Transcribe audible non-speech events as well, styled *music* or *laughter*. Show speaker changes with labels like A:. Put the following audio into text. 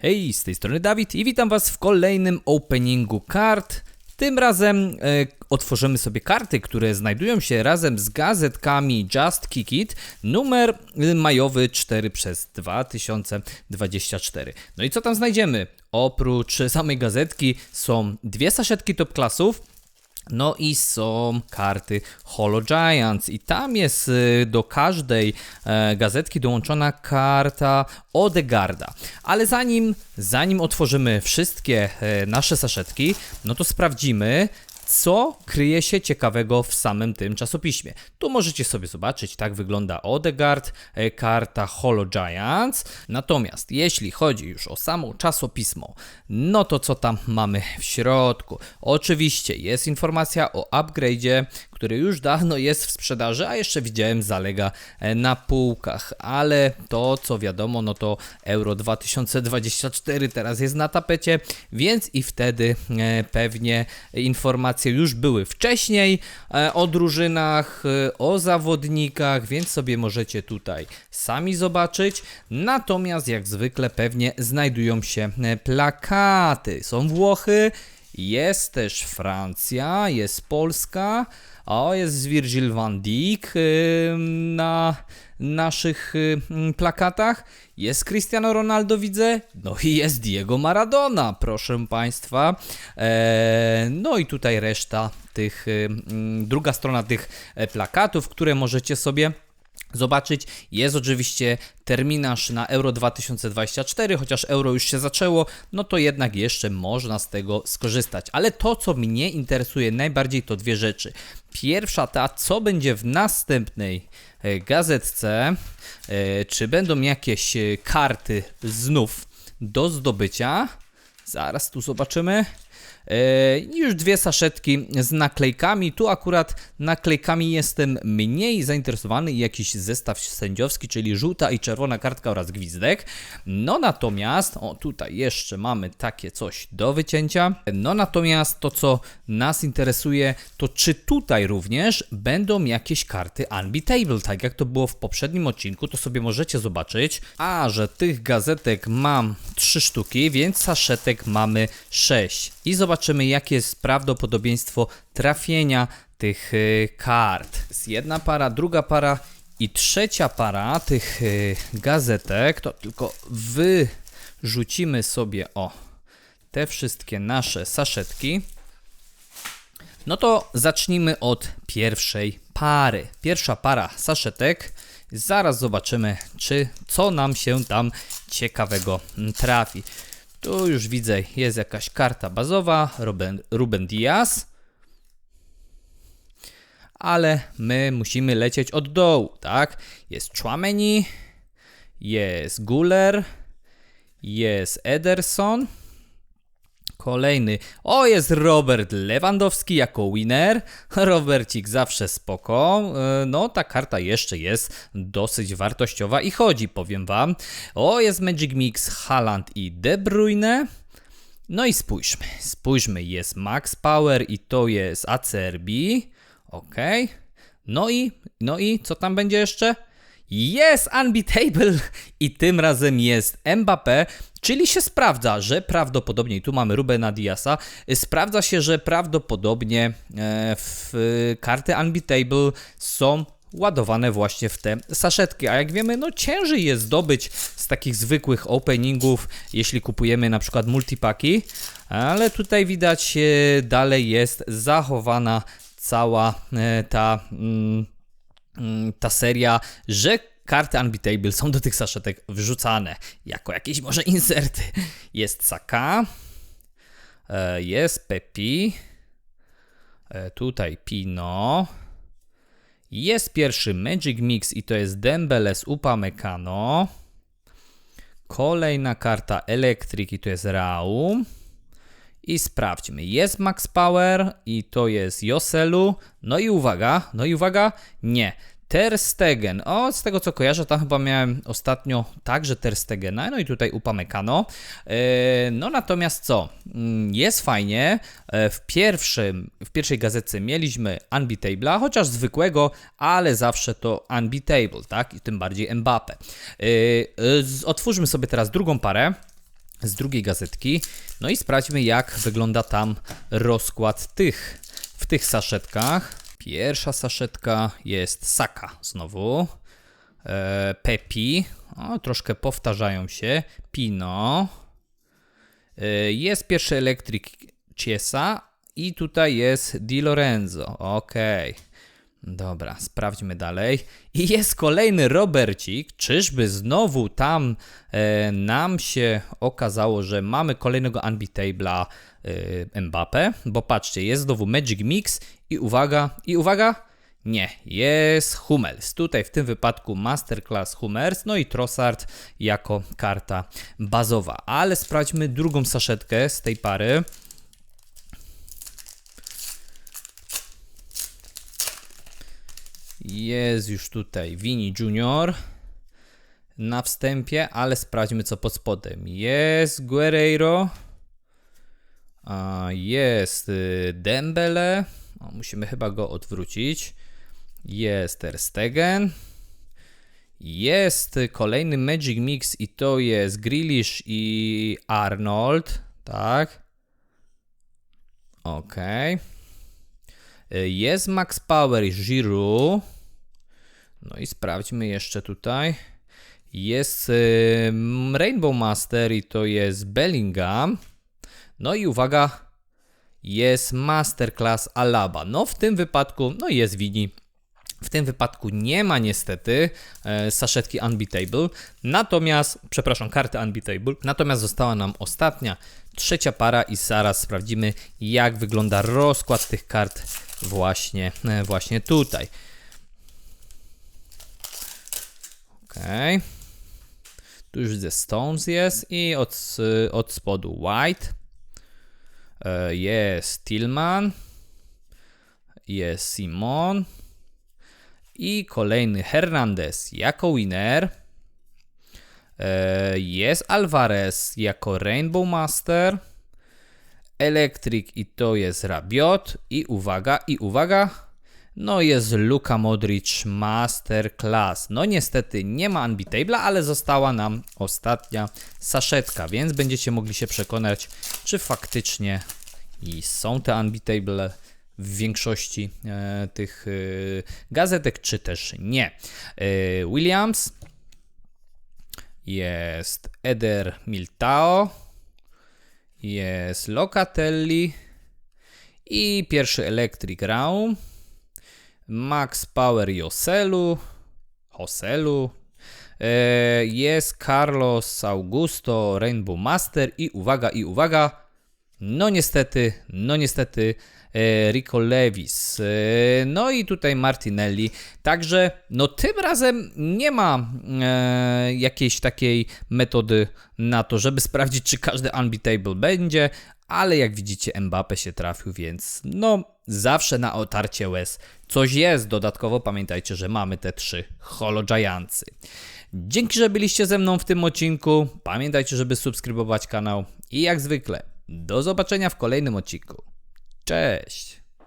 A: Hej, z tej strony Dawid i witam Was w kolejnym openingu kart. Tym razem e, otworzymy sobie karty, które znajdują się razem z gazetkami Just Kick It, numer majowy 4 przez 2024. No i co tam znajdziemy? Oprócz samej gazetki są dwie saszetki top klasów, no i są karty Holo Giants i tam jest y, do każdej e, gazetki dołączona karta Odegarda. Ale zanim, zanim otworzymy wszystkie e, nasze saszetki, no to sprawdzimy, co kryje się ciekawego w samym tym czasopiśmie. Tu możecie sobie zobaczyć, tak wygląda Odegard, e, karta Holo Giants. Natomiast jeśli chodzi już o samo czasopismo, no to co tam mamy w środku? Oczywiście jest informacja o upgrade'zie, który już dawno jest w sprzedaży, a jeszcze widziałem zalega e, na półkach, ale to co wiadomo, no to Euro 2024 teraz jest na tapecie, więc i wtedy e, pewnie informacje już były wcześniej e, o drużynach, o zawodnikach, więc sobie możecie tutaj sami zobaczyć. Natomiast jak zwykle pewnie znajdują się plakaty. Są Włochy, jest też Francja, jest Polska, o, jest Virgil van Dijk y, na naszych y, plakatach. Jest Cristiano Ronaldo, widzę. No i jest Diego Maradona, proszę Państwa. E, no i tutaj reszta tych, y, druga strona tych e, plakatów, które możecie sobie zobaczyć. Jest oczywiście terminarz na Euro 2024, chociaż Euro już się zaczęło, no to jednak jeszcze można z tego skorzystać. Ale to, co mnie interesuje najbardziej, to dwie rzeczy. Pierwsza ta, co będzie w następnej e, gazetce, e, czy będą jakieś e, karty znów do zdobycia. Zaraz tu zobaczymy. E, już dwie saszetki z naklejkami. Tu akurat naklejkami jestem mniej zainteresowany. Jakiś zestaw sędziowski, czyli żółta i czerwona kartka oraz gwizdek. No natomiast, o tutaj jeszcze mamy takie coś do wycięcia. No natomiast to, co nas interesuje, to czy tutaj również będą jakieś karty Unbeatable, tak jak to było w poprzednim odcinku, to sobie możecie zobaczyć. A, że tych gazetek mam 3 sztuki, więc saszetek mamy 6. I zobaczymy zobaczymy, jakie jest prawdopodobieństwo trafienia tych y, kart. Jest jedna para, druga para i trzecia para tych y, gazetek. To tylko wyrzucimy sobie o te wszystkie nasze saszetki. No to zacznijmy od pierwszej pary. Pierwsza para saszetek. Zaraz zobaczymy, czy co nam się tam ciekawego trafi. Tu już widzę, jest jakaś karta bazowa, Ruben, Ruben Diaz. Ale my musimy lecieć od dołu, tak? Jest Chouameni, jest Guller, jest Ederson. Kolejny. O, jest Robert Lewandowski jako winner. *laughs* Robercik zawsze spoko. E, no, ta karta jeszcze jest dosyć wartościowa i chodzi, powiem wam. O, jest Magic Mix, Haaland i De Bruyne. No i spójrzmy, spójrzmy, jest Max Power i to jest ACRB. Ok. No i, no i co tam będzie jeszcze? Jest unbeatable! I tym razem jest Mbappé, czyli się sprawdza, że prawdopodobnie, tu mamy Rubena Diasa, sprawdza się, że prawdopodobnie e, w karty unbeatable są ładowane właśnie w te saszetki, a jak wiemy, no ciężej jest zdobyć z takich zwykłych openingów, jeśli kupujemy na przykład multipaki, ale tutaj widać e, dalej jest zachowana cała e, ta... Mm, ta seria, że karty Unbeatable są do tych saszetek wrzucane jako jakieś może inserty. Jest Saka, e, jest Pepi, e, tutaj Pino, jest pierwszy Magic Mix i to jest Dembele z Upamecano. Kolejna karta Electric i to jest Raum. I sprawdźmy. Jest Max Power i to jest Joselu. No i uwaga, no i uwaga, nie. Ter Stegen. O, z tego co kojarzę, tam chyba miałem ostatnio także Ter Stegena, no i tutaj Upamecano. E, no natomiast co? Mm, jest fajnie. E, w, pierwszym, w pierwszej gazetce mieliśmy Unbeatable'a, chociaż zwykłego, ale zawsze to Unbeatable, tak? I tym bardziej Mbappe. E, otwórzmy sobie teraz drugą parę. Z drugiej gazetki. No i sprawdźmy, jak wygląda tam rozkład tych w tych saszetkach. Pierwsza saszetka jest Saka znowu. E, Pepi. O, troszkę powtarzają się. Pino. E, jest pierwszy elektryk Ciesa i tutaj jest Di Lorenzo. Okej. Dobra, sprawdźmy dalej. I jest kolejny Robercik. Czyżby znowu tam e, nam się okazało, że mamy kolejnego Unbeatable'a e, Mbappe? Bo patrzcie, jest znowu Magic Mix i uwaga, i uwaga, nie, jest Hummels. Tutaj w tym wypadku Masterclass Hummels, no i Trossard jako karta bazowa. Ale sprawdźmy drugą saszetkę z tej pary. Jest już tutaj Vini Junior na wstępie, ale sprawdźmy co pod spodem. Jest Guerreiro, jest y, Dembele, o, musimy chyba go odwrócić. Jest Ter Stegen. Jest kolejny Magic Mix i to jest Grealish i Arnold, tak? Y, Jest Max Power i Giroud. No i sprawdźmy jeszcze tutaj. Jest y, Rainbow Master i to jest Bellingham. No i uwaga, jest Masterclass Alaba. No w tym wypadku, no jest Wini. W tym wypadku nie ma niestety e, saszetki Unbeatable, natomiast, przepraszam, karty Unbeatable, natomiast została nam ostatnia, trzecia para i zaraz sprawdzimy jak wygląda rozkład tych kart właśnie, e, właśnie tutaj. Okej. Tu już ze Stones jest i od, od spodu White. E, Jest Tillman. Jest Simon. I kolejny Hernandez jako winner. E, Jest Alvarez jako Rainbow Master. Electric i to jest Rabiot. I uwaga, i uwaga. No jest Luka Modric Masterclass. No niestety nie ma Unbeatable'a, ale została nam ostatnia saszetka, więc będziecie mogli się przekonać, czy faktycznie i są te Unbeatable w większości e, tych e, gazetek, czy też nie. E, Williams jest Eder Miltao, jest Locatelli i pierwszy Electric Raum. Max Power Joselu, Joselu, e, jest Carlos Augusto Rainbow Master i uwaga, i uwaga, no niestety, no niestety e, Rico Levis, e, no i tutaj Martinelli, także no tym razem nie ma e, jakiejś takiej metody na to, żeby sprawdzić, czy każdy unbeatable będzie, ale jak widzicie Mbappe się trafił, więc no zawsze na otarcie łez coś jest. Dodatkowo pamiętajcie, że mamy te trzy Holo Giantsy. Dzięki, że byliście ze mną w tym odcinku. Pamiętajcie, żeby subskrybować kanał i jak zwykle do zobaczenia w kolejnym odcinku. Cześć!